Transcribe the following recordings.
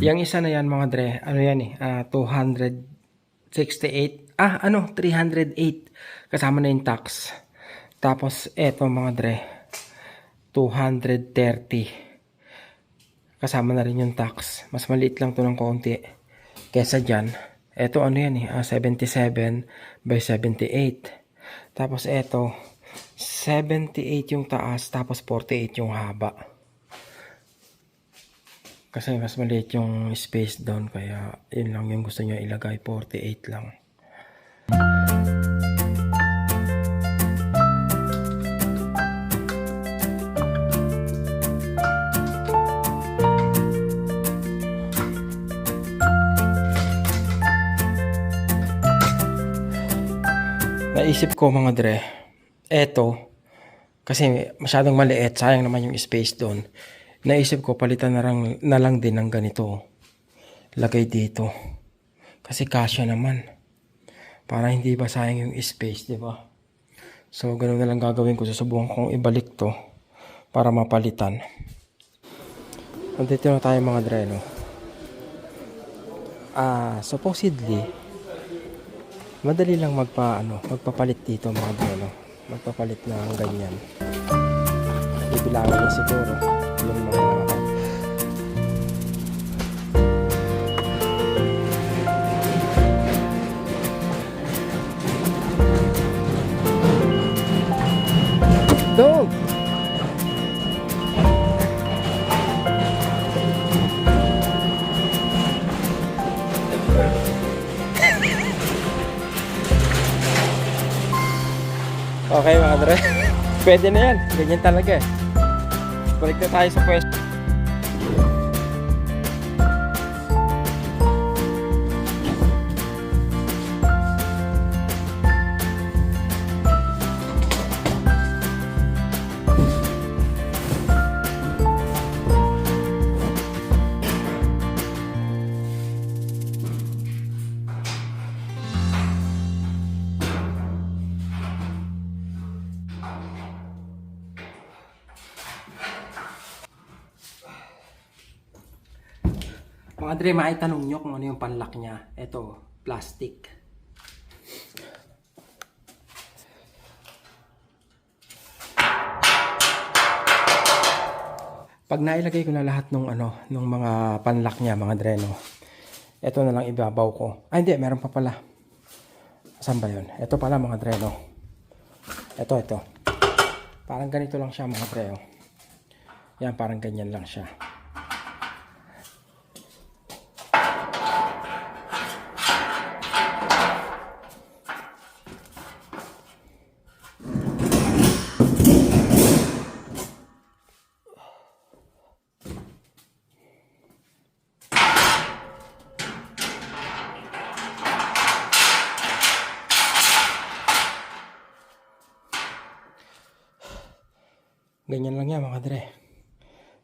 Yung isa na yan mga dre, ano yan eh, ah, 268, ah ano, 308, kasama na yung tax. Tapos eto mga dre, 230, kasama na rin yung tax. Mas maliit lang to ng konti kesa dyan. Eto ano yan eh, ah, 77 by 78. Tapos eto, 78 yung taas, tapos 48 yung haba. Kasi mas maliit yung space doon kaya yun lang yung gusto niya ilagay 48 lang. Naisip ko mga dre, eto, kasi masyadong maliit, sayang naman yung space doon. Naisip ko palitan na lang, na lang din ng ganito. Lagay dito. Kasi kasya naman. Para hindi ba sayang yung space, di ba? So, ganun na lang gagawin ko. Susubukan kong ibalik to para mapalitan. Nandito na tayo mga dreno. Ah, supposedly, madali lang magpa, ano, magpapalit dito mga dreno. Magpapalit ng ganyan. Ibilangan niya siguro Okay mga dre. Pwede na yan. Ganyan talaga eh. Balik na tayo sa pwesto. Mga dre, maitanong nyo kung ano yung panlock niya. Ito, plastic. Pag nailagay ko na lahat ng ano, ng mga panlock niya, mga dreno. Ito na lang ibabaw ko. Ay, hindi, meron pa pala. Saan ba yun? Ito pala mga dreno. Ito, ito. Parang ganito lang siya mga dreno. Yan, parang ganyan lang siya. Ganyan lang yan mga dre.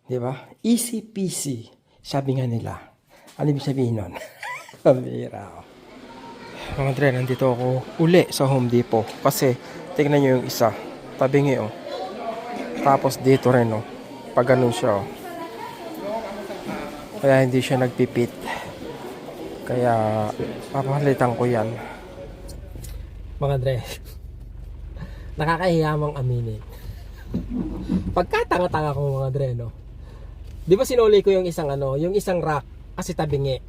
Di ba? Easy peasy. Sabi nga nila. Ano ibig sabihin nun? Pambira ako. Mga dre, nandito ako uli sa Home Depot. Kasi, tingnan nyo yung isa. Tabingi oh. Tapos dito rin oh. Pag ganun siya oh. Kaya hindi siya nagpipit. Kaya, papalitan ko yan. Mga dre, nakakahiyamang aminin pagkatanga-tanga ko mga dre, no? Di ba sinuli ko yung isang ano, yung isang rack kasi tabingi.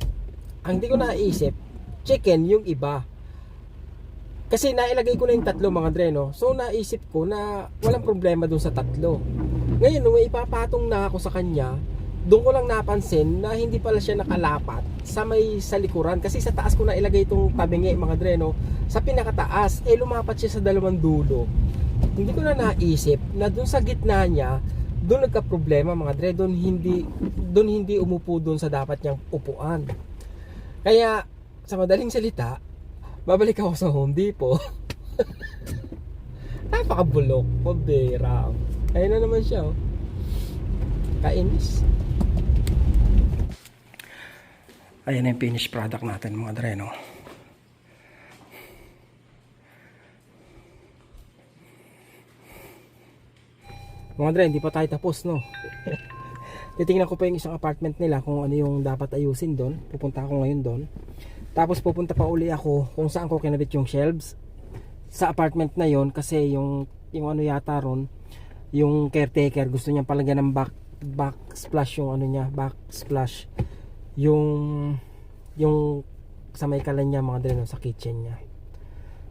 Ang di ko naisip, chicken yung iba. Kasi nailagay ko na yung tatlo mga dre, no? So naisip ko na walang problema dun sa tatlo. Ngayon, nung ipapatong na ako sa kanya, doon ko lang napansin na hindi pala siya nakalapat sa may sa likuran kasi sa taas ko na ilagay itong tabingi mga dre, no? Sa pinakataas, eh lumapat siya sa dalawang dulo hindi ko na naisip na doon sa gitna niya doon nagka-problema mga dre doon hindi doon hindi umupo doon sa dapat niyang upuan. Kaya sa madaling salita babalik ako sa Home Depot. Napakabulok pabera ayun na naman siya oh. kainis. Ayan na yung finished product natin mga dre no Mga dre, hindi pa tayo tapos, no? titingnan ko pa yung isang apartment nila kung ano yung dapat ayusin doon. Pupunta ako ngayon doon. Tapos pupunta pa uli ako kung saan ko kinabit yung shelves sa apartment na yon kasi yung yung ano yata ron yung caretaker gusto niya palagyan ng back back splash yung ano niya back splash yung yung sa may kalan niya mga dreno sa kitchen niya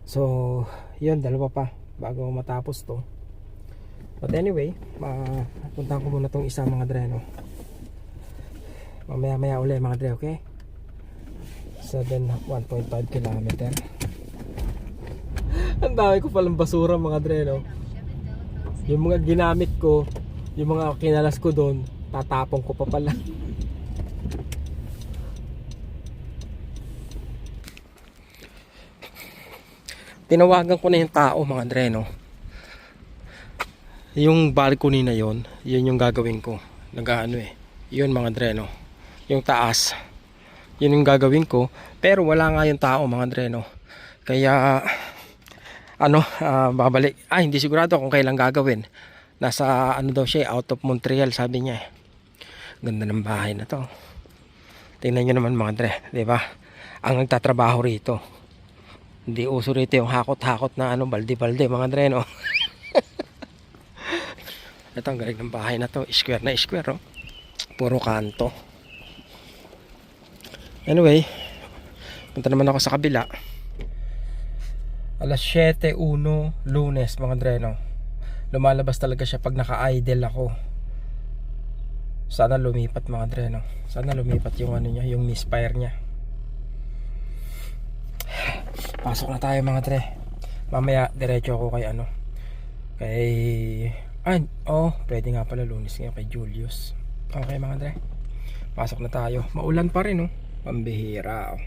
so yun dalawa pa bago matapos to but anyway mapuntahan ko muna tong isa mga dreno mamaya maya uli mga dre okay? 7 1.5 kilometer. Ang dami ko palang basura mga dre no? Yung mga ginamit ko yung mga kinalas ko doon tatapong ko pa pala. Tinawagan ko na yung tao mga dre no yung balcony na yon yun yung gagawin ko. Nag-ano eh yun mga dre no yung taas yun yung gagawin ko. Pero wala nga yung tao mga dre no kaya ano ah, babalik. Ah hindi sigurado kung kailan gagawin. Nasa ano daw siya eh, out of Montreal sabi niya eh. ganda ng bahay na to. Tingnan nyo naman mga dre di ba? Ang nagtatrabaho rito. Hindi uso rito yung hakot-hakot na ano balde-balde mga dre no ito ang galing ng bahay na to. Square na square oh. puro kanto. Anyway punta naman ako sa kabila. Alas 7.1 lunes mga dreno. Lumalabas talaga siya pag naka-idle ako. Sana lumipat mga dreno. Sana lumipat yung ano niya yung misfire niya. Pasok na tayo mga dre. Mamaya diretso ako kay ano kay ay oh pwede nga pala lunes nga kay Julius. Okay mga dre pasok na tayo. Maulan pa rin oh. Pambihira oh.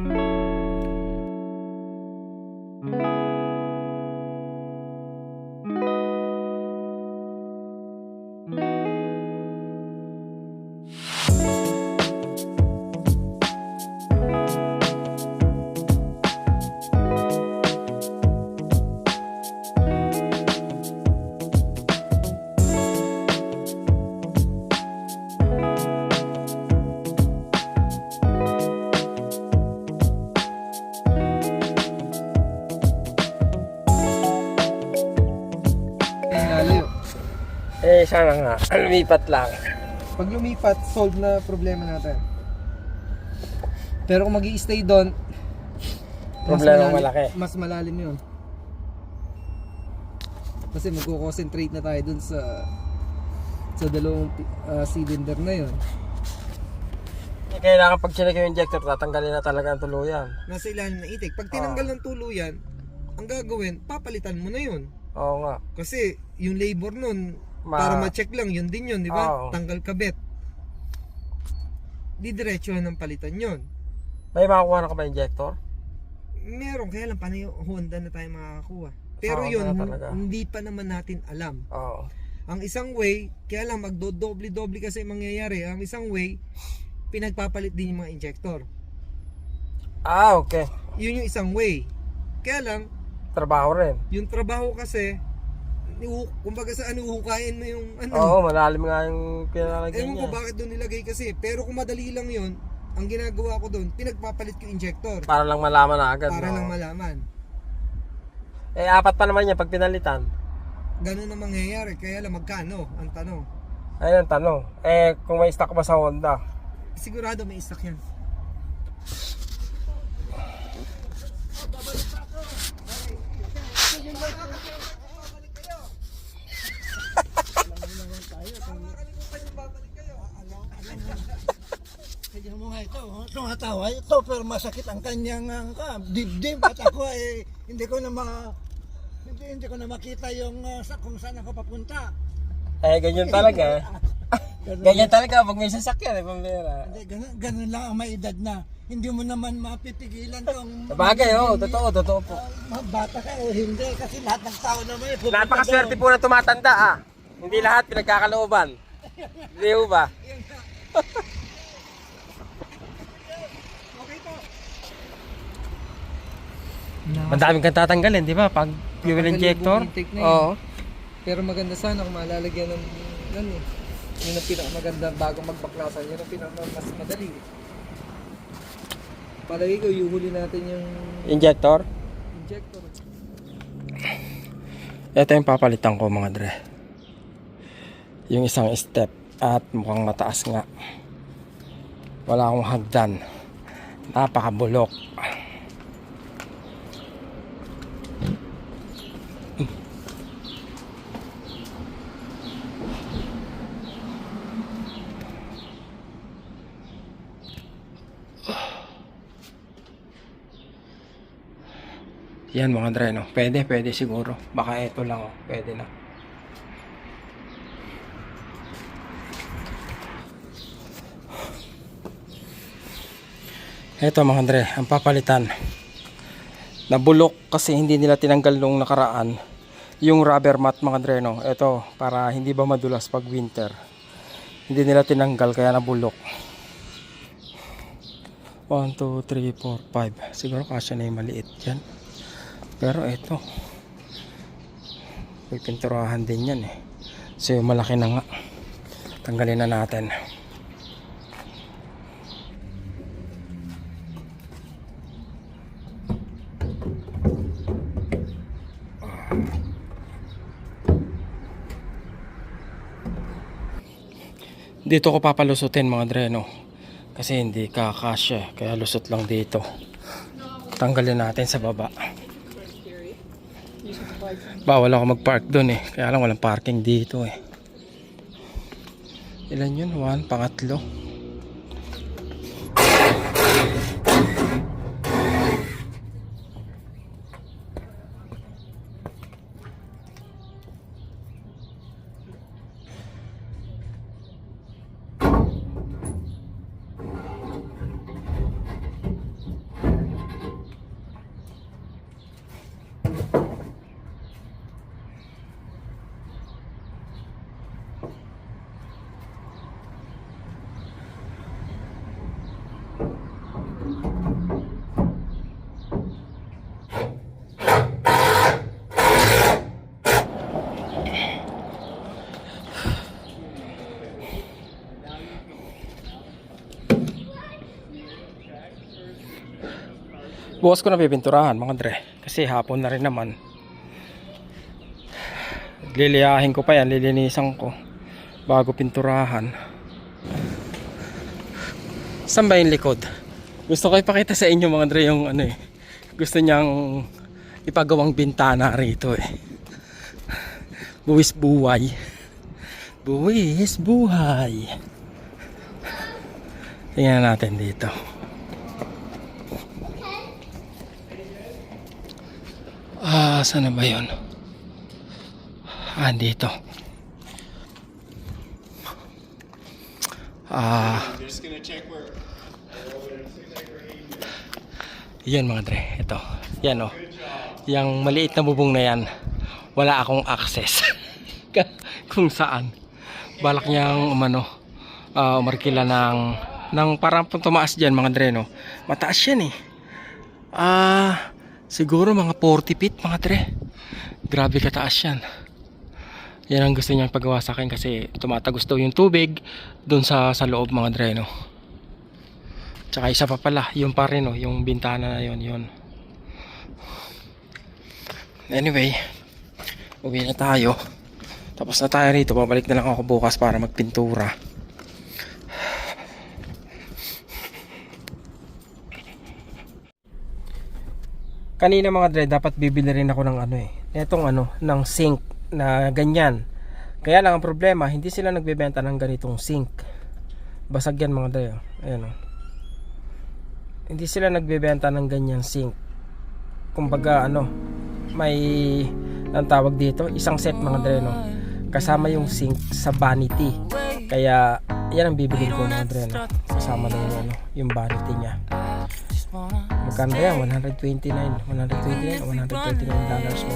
Eh sana nga lumipat lang Pag lumipat, solve na problema natin. Pero kung mag stay doon, Problema malalim- malaki. Mas malalim yun. Kasi magko-concentrate na tayo dun sa sa dalawang ah, cylinder na yun. Eh, kailangan pag chinek yung injector tatanggalin na talaga ang tuluyan Nasa ilalim ng itik. Pag tinanggal ng tuluyan, ang gagawin, papalitan mo na yun. oo nga Kasi yung labor nun, Ma- para ma-check lang, yun din yun, di ba? Oo. Tanggal kabit. Di diretsuhan ng palitan yun. may makukuha na ka ba injector? Meron, kaya lang paano yung Honda na tayo makakakuha. Pero Sa yun, Honda na talaga. hindi pa naman natin alam. oo Ang isang way, kaya lang magdo-doble-doble kasi mangyayari. Ang isang way, pinagpapalit din yung mga injector. ah okay Yun yung isang way. Kaya lang, trabaho rin yung trabaho kasi, kumbaga sa ano, hukayin mo yung ano. oo malalim nga yung pinalagyan Ewan niya ko bakit doon nilagay kasi. Pero kung madali lang yun, ang ginagawa ko doon, pinagpapalit ko yung injector. para lang malaman na agad Para no? lang malaman. eh apat pa naman yan pag pinalitan Ganun ang mangyayari. Kaya lang magkano ang tanong. ayun ang tanong eh kung may stock ba sa Honda Sigurado may stock yan. Kaya mo nga ito, tumatawa ito pero masakit ang kanyang ang ka, dibdib at ako eh hindi ko na ma hindi, hindi ko na makita yung ah, sa kung saan ako papunta. eh ganyan talaga eh Ganun, ganyan talaga pag may sasakyan eh pambira hindi, ganun, ganun lang ang may edad na hindi mo naman mapipigilan kung Sabagay, oo, totoo, totoo po. Ah, bata ka o hindi kasi lahat ng tao naman eh, Napakaswerte po na tumatanda ah. Hindi lahat pinagkakalooban. Hindi ho ba? Madaming kang tatanggalin, di ba? Pag fuel injector. Oo. Pero maganda sana kung malalagyan ng ano, Yun ang pinakamaganda bago magbaklasan. Yun ang pinaka mas madali. Palagi ko, yuhuli natin yung Injector? injector. Ito yung papalitan ko mga dre. Yung isang step at mukhang mataas nga. Wala akong hagdan. Napakabulok. Yan mga dre, no? Pwede, pwede siguro. Baka ito lang, oh. Pwede na. Ito mga dre, ang papalitan. Nabulok kasi hindi nila tinanggal nung nakaraan yung rubber mat mga dre, no? Ito, para hindi ba madulas pag winter. Hindi nila tinanggal kaya nabulok. 1, 2, 3, 4, 5. Siguro kasya na yung maliit yan. Pero ito. May pinturahan din yan eh. So yung malaki na nga. Tanggalin na natin. Dito ko papalusutin mga dreno. Kasi hindi kakasya. Kaya lusot lang dito. Tanggalin natin sa baba. Bawal ako mag-park doon eh. Kaya lang walang parking dito eh. Ilan yun? One, pangatlo. Bukas ko na pipinturahan mga dre. Kasi hapon na rin naman. Liliyahin ko pa yan. Lilinisan ko. Bago pinturahan. Saan ba yung likod? Gusto ko ipakita sa inyo mga dre yung ano eh. Gusto niyang ipagawang bintana rito eh. Buwis buhay. Buwis buhay. Tingnan natin dito. Ah, saan na ba yun? Ah, dito. Ah. Yan mga dre, ito. Yan oh. Yang maliit na bubong na yan, wala akong access. Kung saan. Balak niyang umano, ah, umarkila ng, ng parang tumaas dyan mga dre, no? Mataas yan eh. Ah, siguro mga 40 feet mga dre. Grabe kataas yan. Yan ang gusto niyang pagawa sa akin kasi tumatagos daw yung tubig doon sa sa loob mga dre no. Tsaka isa pa pala, yung pa rin no, yung bintana na yon yon. Anyway, uwi na tayo. Tapos na tayo rito, babalik na lang ako bukas para magpintura. Kanina mga dre, dapat bibili rin ako ng ano eh. Etong ano, ng sink na ganyan. Kaya lang ang problema, hindi sila nagbebenta ng ganitong sink. Basag yan mga dre. oh. Ayan oh. Hindi sila nagbebenta ng ganyang sink. Kumbaga ano, may ang tawag dito, isang set mga dre no. Kasama yung sink sa vanity. Kaya yan ang bibilin ko mga dre no. Kasama na yung ano, yung vanity niya. Magkano ba yan? 129 129 o 129 dollars no.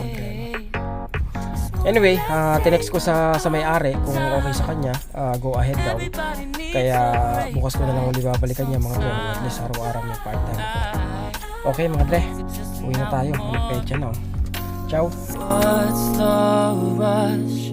Anyway, uh, tinext ko sa sa may-ari kung okay sa kanya, ah, go ahead daw. Kaya bukas ko na lang ulit babalikan niya mga dre. At least araw-araw may part-time. Okay mga dre, uwi na tayo. May pecha na. Ciao. What's the rush?